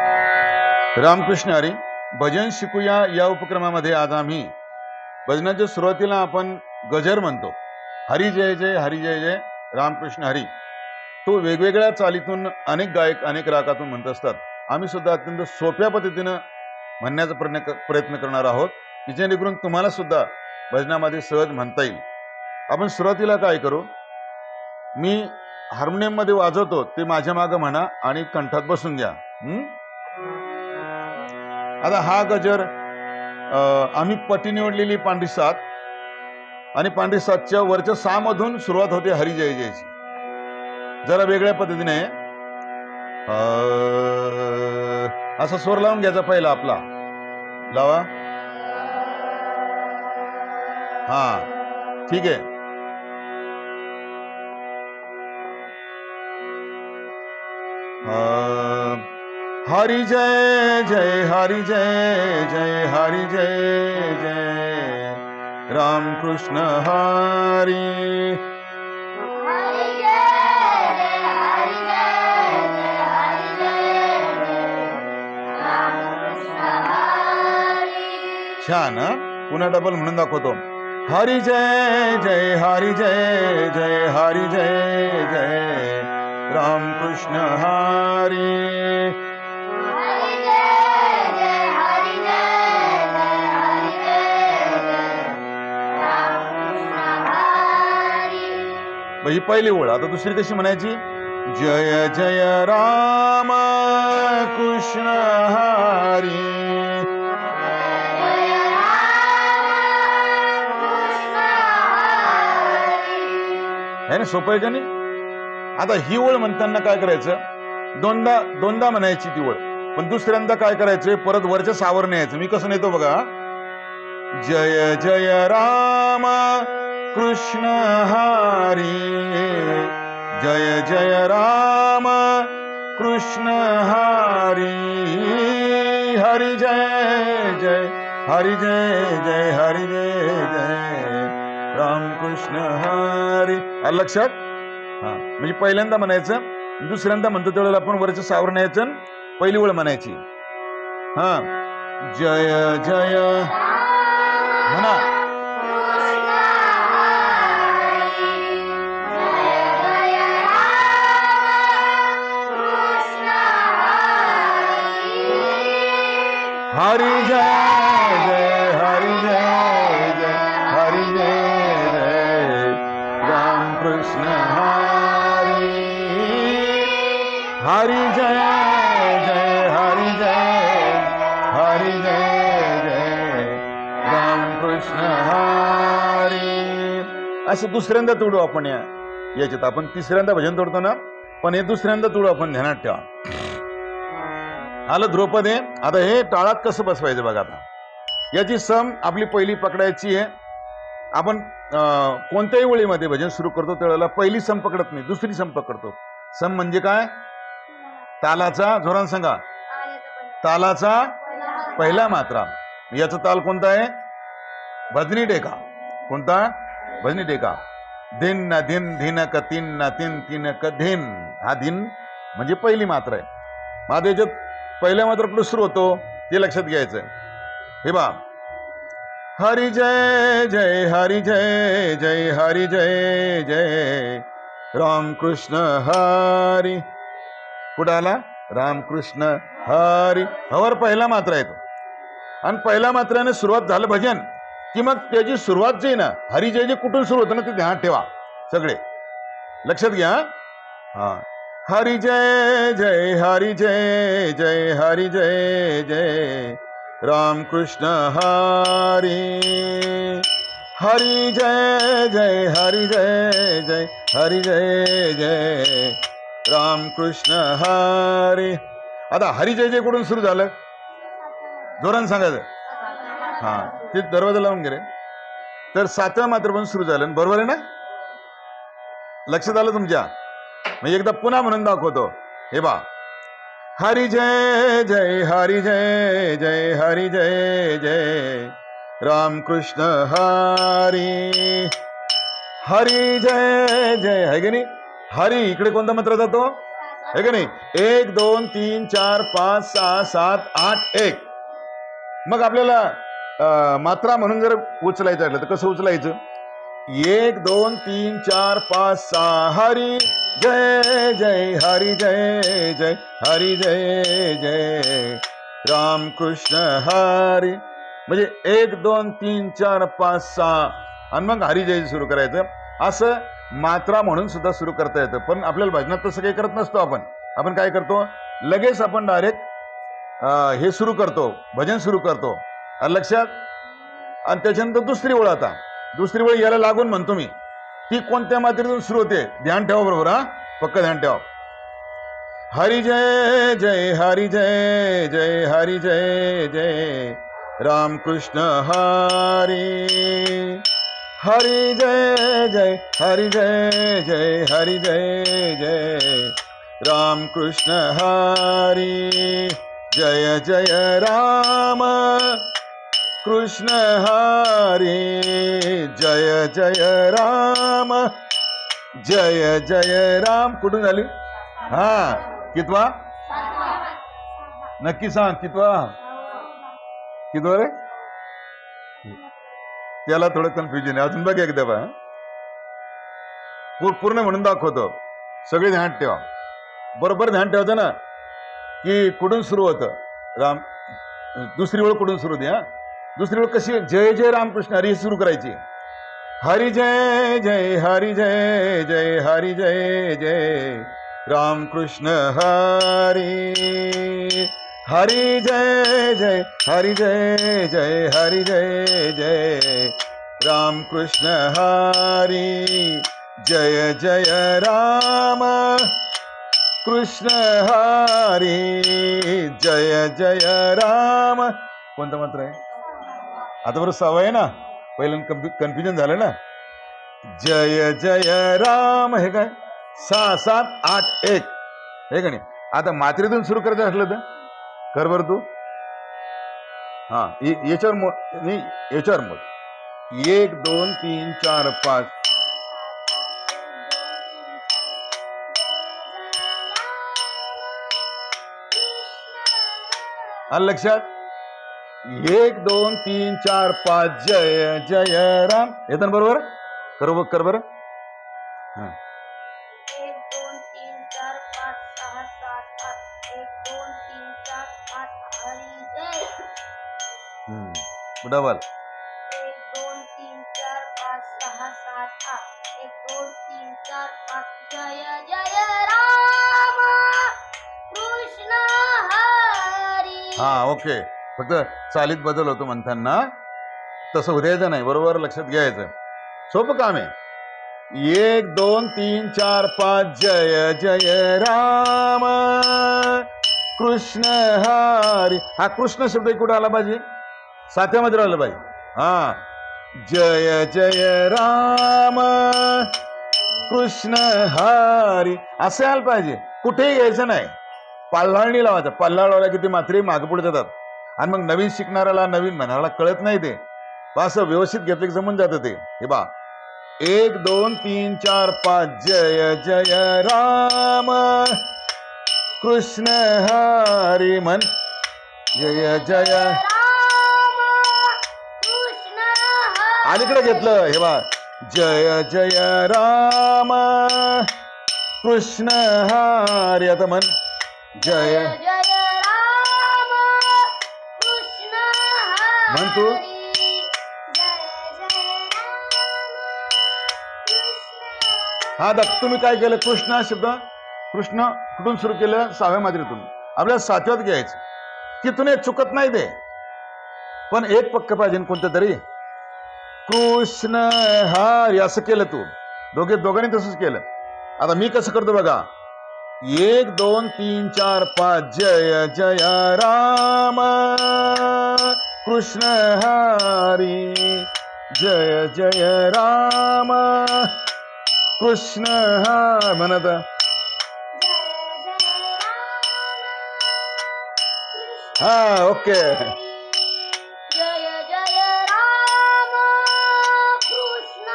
रामकृष्ण हरी भजन शिकूया या उपक्रमामध्ये आज आम्ही. भजनाच्या सुरुवातीला आपण गजर म्हणतो. हरी जय जय हरी जय जय रामकृष्ण हरी. तो वेगवेगळ्या चालीतून अनेक गायक अनेक रागातून म्हणत असतात. आम्ही सुद्धा अत्यंत सोप्या पद्धतीनं म्हणण्याचा प्रयत्न प्रयत्न करणार आहोत की जेणेकरून तुम्हाला सुद्धा भजनामध्ये सहज म्हणता येईल. आपण सुरुवातीला काय करू? मी हार्मोनियममध्ये वाजवतो ते माझ्या मागं म्हणा आणि कंठात बसून घ्या. हं? आता हा गजर अं, आम्ही पटी निवडलेली पांढरी सात आणि पांढरी सातच्या वरच्या सहा मधून सुरुवात होते हरी जय जयची. जरा वेगळ्या पद्धतीने अं, असा स्वर लावून घ्यायचा पहिला आपला. लावा. हा ठीक आहे. हा हरि जय जय हरि जय जय हरि जय जय। राम कृष्ण हरी। हरि जय जय हरि जय जय हरि जय जय। रामकृष्ण हरी। छान? पुन्हा डबल म्हणून दाखवतो. हरि जय जय हरि जय जय हरि जय जय। राम कृष्ण हरि। ही पहिली ओळ. आता दुसरी कशी म्हणायची? जय जय राम कृष्ण हरी. जय राम कृष्ण हरी. आहे ना सोपं आहे का नाही? आता ही ओळ म्हणताना काय करायचं? दोनदा दोनदा म्हणायची ती ओळ. पण दुसऱ्यांदा काय करायचं परत वरच्या सावर न्यायचं मी कसं नेतो बघा? जय जय राम कृष्ण हरी। जय जय राम कृष्ण हरी। हरी जय जय। हरी जय जय हरी जय जय। राम कृष्ण हरी। लक्षात? हा म्हणजे पहिल्यांदा म्हणायचं दुसऱ्यांदा म्हणतो त्यावेळेला आपण वरचं सावर न्यायचं पहिली ओळ म्हणायची. हा जय जय. म्हणा. हरि जय जय हरि जय जय हरि जय जय राम कृष्ण हरि। हरी जय जय हरी जय जय जय राम हरी। असं दुसऱ्यांदा तोडू आपण या. याच्यात आपण तिसऱ्यांदा भजन तोडतो ना पण हे दुसऱ्यांदा तोडू आपण ध्यानात ठेवा. आलं ध्रुपदे आता हे टाळात कसं बसवायचं बघा आता. याची सम आपली पहिली पकडायची आहे. आपण कोणत्याही ओळीमध्ये भजन सुरू करतो त्यावेळेला पहिली सम पकडत नाही दुसरी सम पकडतो. सम म्हणजे काय? तालाचा जोरान सांगा. तालाचा पहिला मात्रा. याचा ताल कोणता आहे? भजनी टेका. कोणता? भजनी टेका. धिन न धिन धिन क तीन न तीन तीन क धिन. हा धिन म्हणजे पहिली मात्रा आहे. माझ्या याच्यात पहिल्या मात्र कुठं सुरू होतो ते लक्षात घ्यायचं हे बा हरी जय जय हरी जय जय हरी जय जय रामकृष्ण हरी. कुठं आला? रामकृष्ण हरी. हवर पहिला मात्रा येतो आणि पहिल्या मात्राने सुरुवात झालं भजन. की मग त्याची सुरुवात जी ना हरिजय जे कुठून सुरू होतं ना ते ध्यानात ठेवा. सगळे. लक्षात घ्या हां. हरि जय जय हरि जय जय हरि जय जय राम कृष्ण हरी। हरि जय जय हरि जय जय हरि जय जय राम कृष्ण हरी। आता हरी जय जय कुठून सुरू झालं? जोरान सांगायचं. हा ते दरवाजा लावून गेले तर सातव्या मात्र पण सुरू झालं. बरोबर आहे ना? लक्षात आलं तुमच्या? मी एकदा पुन्हा म्हणून दाखवतो. हे बा हरी जय जय हरी जय जय हरी जय जय रामकृष्ण हरी. हरी जय जय है की नाही? हरी इकडे कोणता मंत्र जातो? है का नाही? एक दोन तीन चार पाच सहा सात आठ एक. मग आपल्याला मात्रा म्हणून जर उचलायचं असलं तर कसं उचलायचं? एक दोन तीन चार पाच सहा हरी. जय जय हरी जय जय हरी जय जय। राम कृष्ण हरी। म्हणजे एक दोन तीन चार पाच सहा आणि मग हरी जय सुरू करायचं. असं मात्रा म्हणून सुद्धा सुरू करता येतं. पण आपल्याला भजनात तसं काही करत नसतो आपण. आपण काय करतो? लगेच आपण डायरेक्ट हे सुरू करतो. भजन सुरू करतो. लक्षात? आणि त्याच्यानंतर दुसरी ओळ आता. दुसरी ओळ याला लागून म्हणतो मी. ती कोणत्या मात्रेतून सुरू होते? ध्यान ठेवा बरोबर हा? पक्क ध्यान ठेवा. हरी जय जय हरी जय जय हरी जय जय रामकृष्ण हरी. हरी जय जय हरी जय जय हरी जय जय रामकृष्ण हरी. जय जय राम. कृष्ण हरी जय जय राम. जय जय राम. कुठून झाली हा कितवा? नक्की सांग कितवा? कितवा रे? त्याला थोडं कन्फ्युजन आहे. अजून बघ एकदा बा पूर्ण म्हणून दाखवतो. सगळे ध्यान ठेवा. बरोबर ध्यान ठेवतं ना? की कुठून सुरू होतं? राम दुसरी ओळ कुठून सुरू होती हा? दुसरी वेळ कशी? जय जय रामकृष्ण हरी सुरू करायची. हरी जय जय हरी जय जय हरी जय जय रामकृष्ण हरी. हरी जय जय हरी जय जय हरी जय जय रामकृष्ण हरी. जय जय राम कृष्ण हरी. जय जय राम. कोणतं मंत्र आहे? आता बरं सवय आहे ना? पहिल्यांदा कन्फ्युजन झालं ना? जय जय राम हे काय? सहा सात आठ एक. हे का नाही? आता मात्रेतून सुरू करायचं असलं तर? कर बरं तू. हा याच्यावर मो नाही याच्यावर मोड. एक दोन तीन चार पाच. लक्षात? एक दोन तीन चार पाच जय जय राम. येतं ना बरोबर? कर बघ कर बरं. एक दोन तीन चार पाच सहा सात आठ. एक दोन तीन चार पाच. हरी जय. हम्म. डबल. एक दोन तीन चार पाच सहा सात आठ. एक दोन तीन चार पाच. जय जय राम. कृष्ण हरी. हा ओके. फक्त चालीत बदल होतो म्हणताना तसं उद्यायचं नाही बरोबर? लक्षात घ्यायचं. सोपं काम आहे. एक दोन तीन चार पाच जय जय राम. कृष्ण हरी. हा कृष्ण शब्द कुठं आला पाहिजे? साथ्यामध्ये राहिलं पाहिजे. हा. जय जय राम. कृष्ण हरी. असं आलं पाहिजे. कुठेही यायचं नाही. पाल्हाळणी लावायचं. पाल्हाळ की किती मात्रे मागे पुढे जातात. आणि मग नवीन शिकणाऱ्याला नवीन म्हणायला कळत नाही ते. बा असं व्यवस्थित घेतलं की जमून जातं ते. हे बा एक दोन तीन चार पाच. जय जय राम. कृष्ण हरी म्हण. जय जय. अलीकडे घेतलं हे बा जय जय राम. कृष्ण हरी आता म्हण. जय. म्हण तू. हा दादा तुम्ही काय केलं? कृष्ण शब्द कृष्ण कुठून सुरू केलं? सहाव्या मात्रेतून आपल्याला सातव्यात घ्यायचं. तिथून एक चुकत नाही ते पण एक पक्क पाहिजे कोणतं तरी. कृष्ण हरी असं केलं तू. दोघे दोघांनी तसंच केलं. आता मी कसं करतो बघा. एक दोन तीन चार पाच. जय जय राम. कृष्ण हरी। जय जय राम। कृष्ण हा म्हणत हा ओके। जय जय राम कृष्ण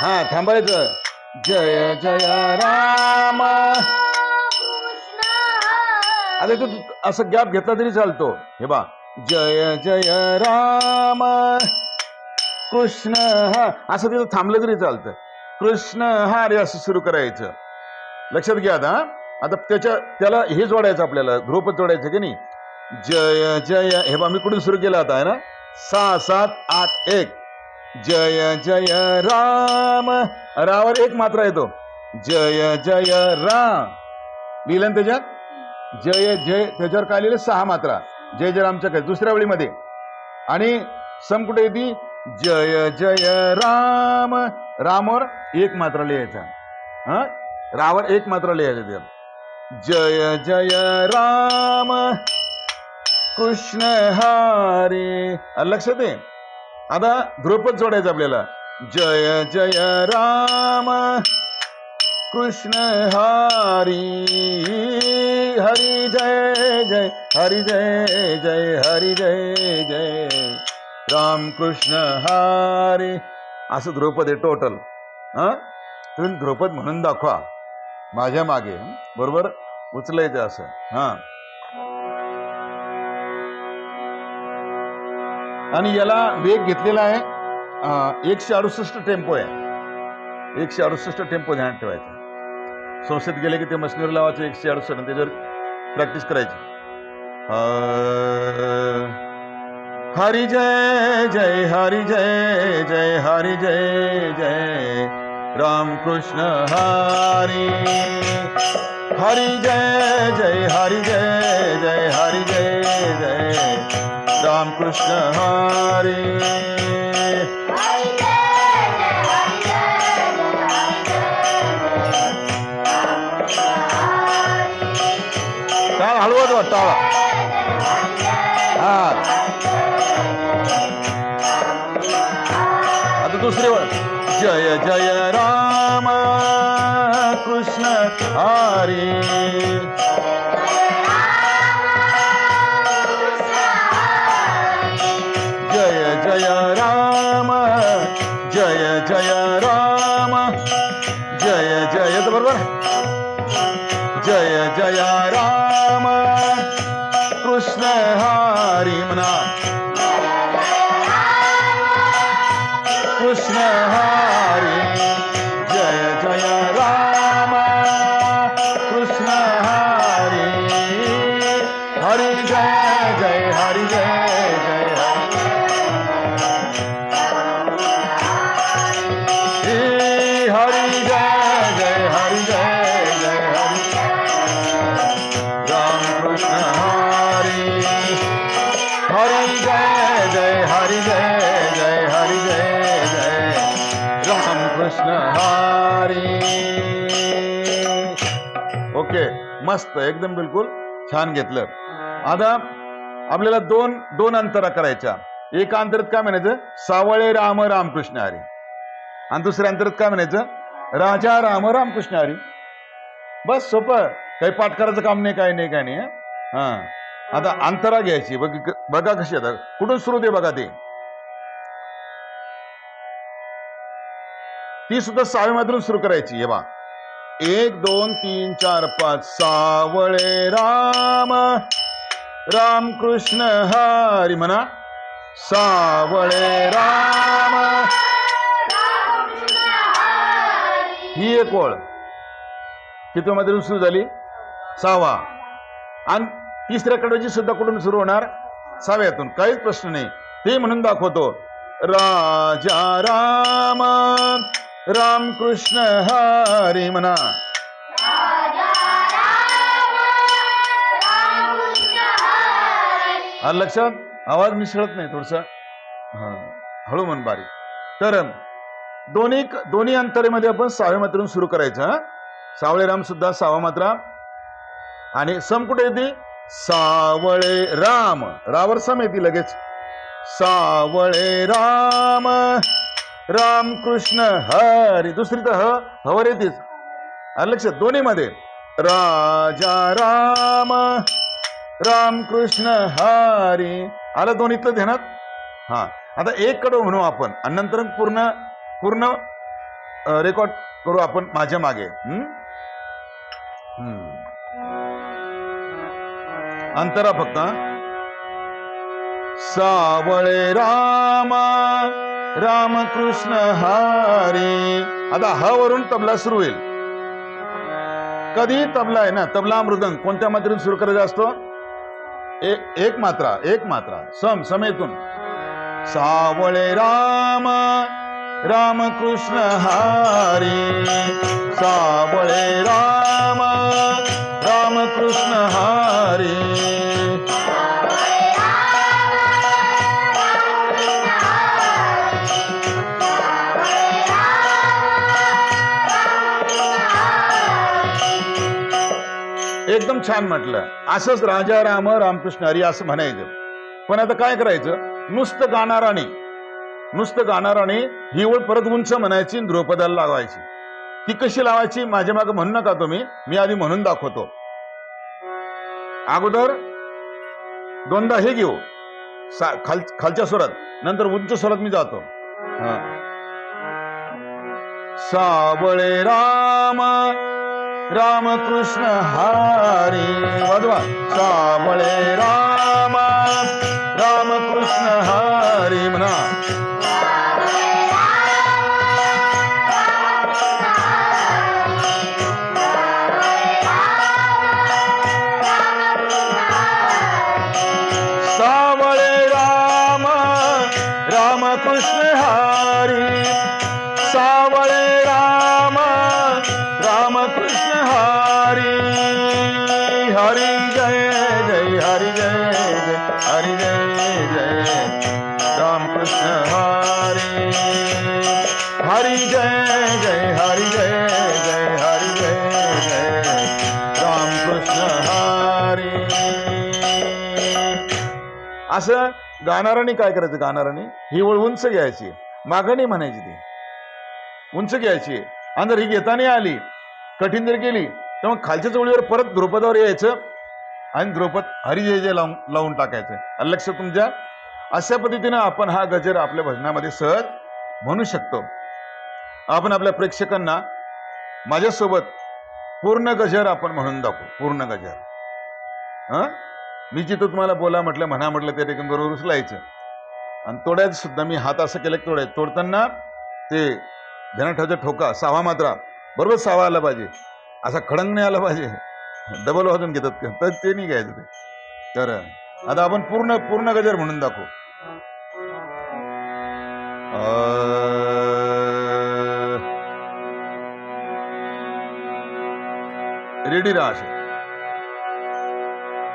हा थांबायचं जय जय राम। कृष्ण आता तू असं गॅप घेतला तरी चालतो. हे बा जय जय राम. कृष्ण हा असं तिथं थांबलं तरी चालतं. कृष्ण हरी असं सुरू करायचं. लक्षात घ्या आता हा? आता त्याच्या त्याला हे जोडायचं आपल्याला ध्रुपद जोडायचं की नाही? जय जय हे बा मी कुठून सुरू केलं आता आहे ना? सहा सात आठ एक. जय जय राम. रावर एक मात्र येतो जय जय राम. लिहिलं त्याच्यात? जय जय त्याच्यावर काय लिहिलं? सहा मात्रा. जय जय रामच्या दुसऱ्या वेळीमध्ये आणि सम कुठे येते जय जय राम. रामवर एक मात्र लिहायचा. हा? रावर एक मात्र लिहायचं त्यात जय जय राम. कृष्ण हरे. आलं लक्षात आहे आता ध्रुपद जोडायचं आपल्याला. जय जय राम. कृष्ण हरी हरी जय जय हरी जय जय हरी जय जय। राम कृष्ण हरी। असं द्रौपद आहे टोटल हा? तुम्ही द्रौपद म्हणून दाखवा. माझ्या मागे. बरोबर? उचलायचं असं. हा. आणि याला वेग घेतलेला आहे. एकशे अडुसष्ट टेम्पो आहे. एकशे अडुसष्ट टेम्पो ध्यानात ठेवायचा. संस्थेत गेले की ते मशिनवर लावायचे एकशे अडुसष्ट आणि त्याच्यावर प्रॅक्टिस करायची. हरि हरी जय जय हरी जय जय हरी जय जय राम कृष्ण हरी। हरी जय जय हरी जय जय हरी जय जय राम कृष्ण हरी। आता दुसरी जय जय राम कृष्ण हरी. जय जय राम जय जय राम. जय जय बरोबर? जय जय मस्त एकदम बिलकुल छान घेतलं. आता आपल्याला दोन दोन अंतरा करायच्या. एका अंतरात काय म्हणायचं? सावळे राम रामकृष्ण हरी. आणि दुसऱ्या अंतरात काय म्हणायचं? राजा राम रामकृष्ण हरी. बस सोपं. काही पाठ करायचं काम नाही काय नाही काय नाही हा? आता अंतरा घ्यायची. बघ बघा कशी आता. कुठून सुरू दे बघा ते? ती सुद्धा सावे सहाव्यामधून सुरू करायची हे बा एक दोन तीन चार पाच सावळे राम. राम कृष्ण हरी म्हणा. सावळे राम. ही एक ओळ. किती सुरू झाली. सहावा. आणि तिसऱ्या कडवची सुद्धा कुठून सुरू होणार? सहाव्यातून. काहीच प्रश्न नाही. ते म्हणून दाखवतो. राजा राम. राम कृष्ण हरी। म्हणा आलं लक्षात आवाज मिसळत नाही थोडस. हळू म्हण बारीक तर दोन्ही दोन्ही अंतरेमध्ये आपण सहाव्या मात्रेतून सुरू करायचं हं? सावळे राम सुद्धा सहावा मात्रा आणि सम कुठे येते? सावळे राम. रावर सम येते लगेच. सावळे राम. राम कृष्ण हरी दुसरी तर ह हवर येतेच. आलं लक्षात दोन्ही मध्ये राजा राम राम कृष्ण हरी. आलं दोन्हीतलं ध्यानात? हा. आता एक कडो म्हणू आपण. आणि नंतर पूर्ण पूर्ण रेकॉर्ड करू आपण माझ्या मागे. हम्म? हम्म. अंतरा फक्त सावळे रामा. रामकृष्ण हारी. आता ह वरून तबला सुरू होईल. कधी तबला आहे ना तबला मृदंग कोणत्या मात्रेतून सुरू करायचा असतो? ए- एक मात्रा एक मात्रा सम समेतून. सावळे राम रामकृष्ण हारी. सावळे राम रामकृष्ण हारी. एकदम छान म्हटलं. असंच राजा राम रामकृष्ण हरी असं म्हणायचं. पण आता काय करायचं? नुसतं गाणाराने नुसतं गाणाराने ही ओळ परत उंच म्हणायची द्रौपदाला ध्रुपदाला लावायची. ती कशी लावायची? माझ्या मागे म्हणू नका तुम्ही. मी आधी म्हणून दाखवतो. अगोदर दोनदा हे घेऊ. खाल खालच्या स्वरात. नंतर उंच स्वरात मी जातो. सावळे राम रामकृष्ण हरी वाजवा. सावळे राम रामकृष्ण हरी म्हणा. कृष्ण हरी रामकृष्ण असं गाणाराने काय करायचं गाणाराने ही ओळ उंच घ्यायची. मागणी म्हणायची ती. उंच घ्यायची. आणि जर ही घेताना आली कठीण जर गेली तर मग खालच्या चवळीवर परत द्रुपदावर यायचं आणि द्रुपद हरी जय लावून लावून टाकायचं. लक्ष तुमच्या अशा पद्धतीनं आपण हा गजर आपल्या भजनामध्ये सहज म्हणू शकतो. आपण आपल्या प्रेक्षकांना माझ्यासोबत पूर्ण गजर आपण म्हणून दाखवू. पूर्ण गजर. हां? मी जिथं तुम्हाला बोला म्हटलं म्हणा म्हटलं त्या ठिकाणी बरोबर उचलायचं. आणि तोड्यात सुद्धा मी हात असं केलं की तोड्यात तोडताना ते धनाठाचा ठोका सावा मात्रा बरोबर सावा आला पाहिजे. असा खडंग नाही आला पाहिजे. डबल वाजून घेतात तर ते नाही घ्यायचं ते. तर आता आपण पूर्ण पूर्ण गजर म्हणून दाखवू. रेडी राहा असे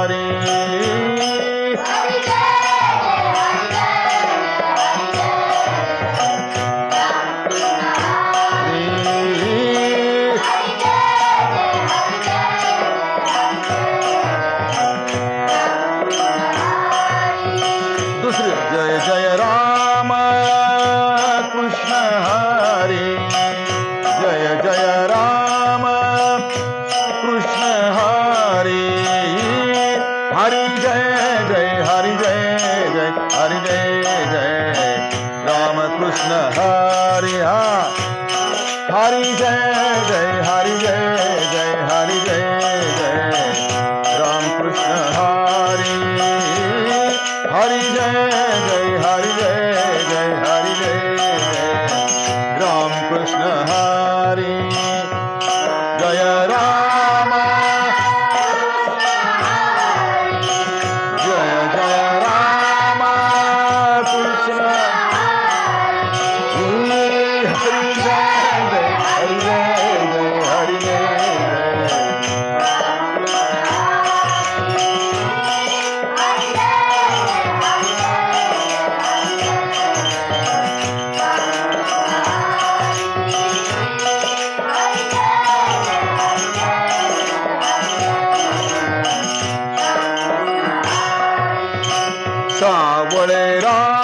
हरि हरि जय বলে রাম